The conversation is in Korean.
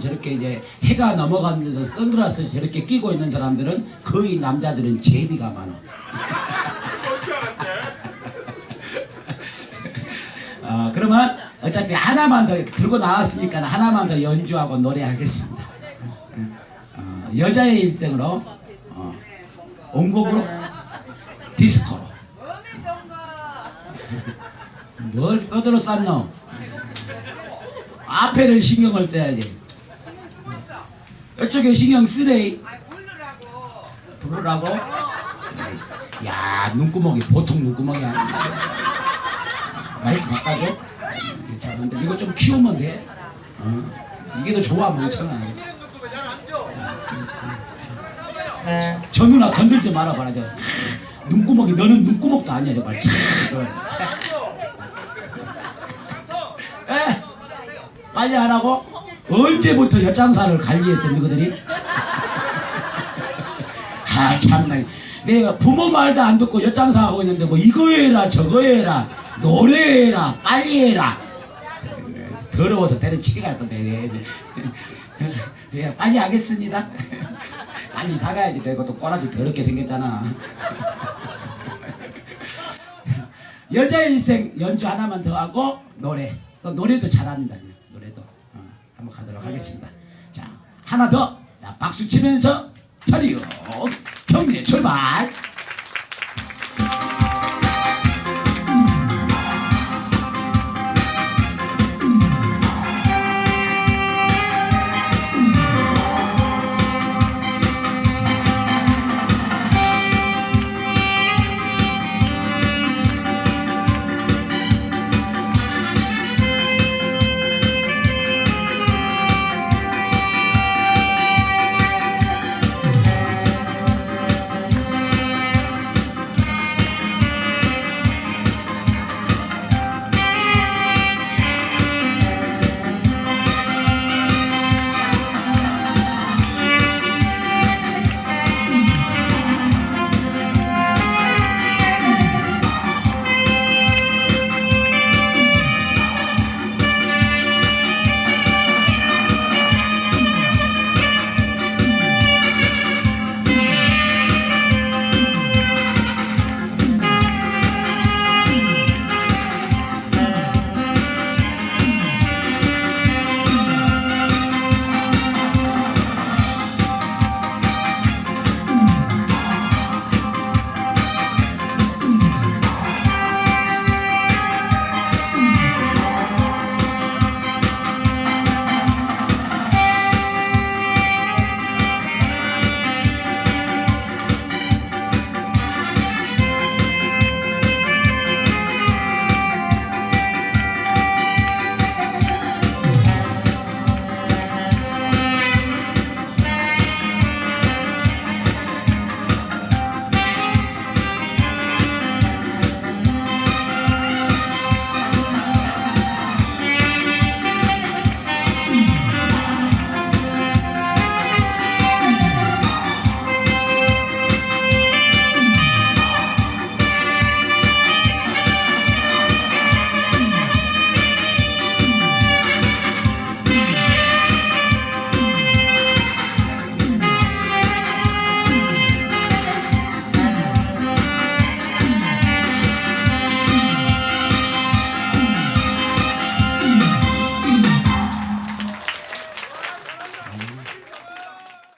저렇게 이제 해가 넘어가면서 선글라스 저렇게 끼고 있는 사람들은 거의 남자들은 제비가 많아. 어, 그러면 어차피 하나만 더 들고 나왔으니까 하나만 더 연주하고 노래하겠습니다. 어, 여자의 일생으로 어, 온곡으로 디스코로 뭘 떠들어 쌌노? 앞에는 신경을 써야지. 이쪽에 신경 쓰래. 부르라고? 야 눈구멍이 보통 눈구멍이 아니야. 마이크 바꿔줘. 괜찮은데 이거 좀 키우면 돼. 어. 이게 더 좋아 멍청아. 저 누나 건들지 말아봐라 저. 눈구멍이 너는 눈구멍도 아니야 정말. 참, 저. 에 빨리 하라고? 언제부터 엿장사를 관리했어 너희들이? 아 참나. 내가 부모 말도 안 듣고 엿장사 하고 있는데 뭐 이거 해라 저거 해라 노래 해라 빨리 해라. 더러워서 때려치기가 있던데 예, 빨리 하겠습니다. 빨리 사가야지. 저 이것도 꼬라지 더럽게 생겼잖아. 여자의 인생 연주 하나만 더 하고 노래. 또 노래도 잘합니다 한번 가도록 하겠습니다. 자 하나 더. 자, 박수 치면서 차리요. 경례 출발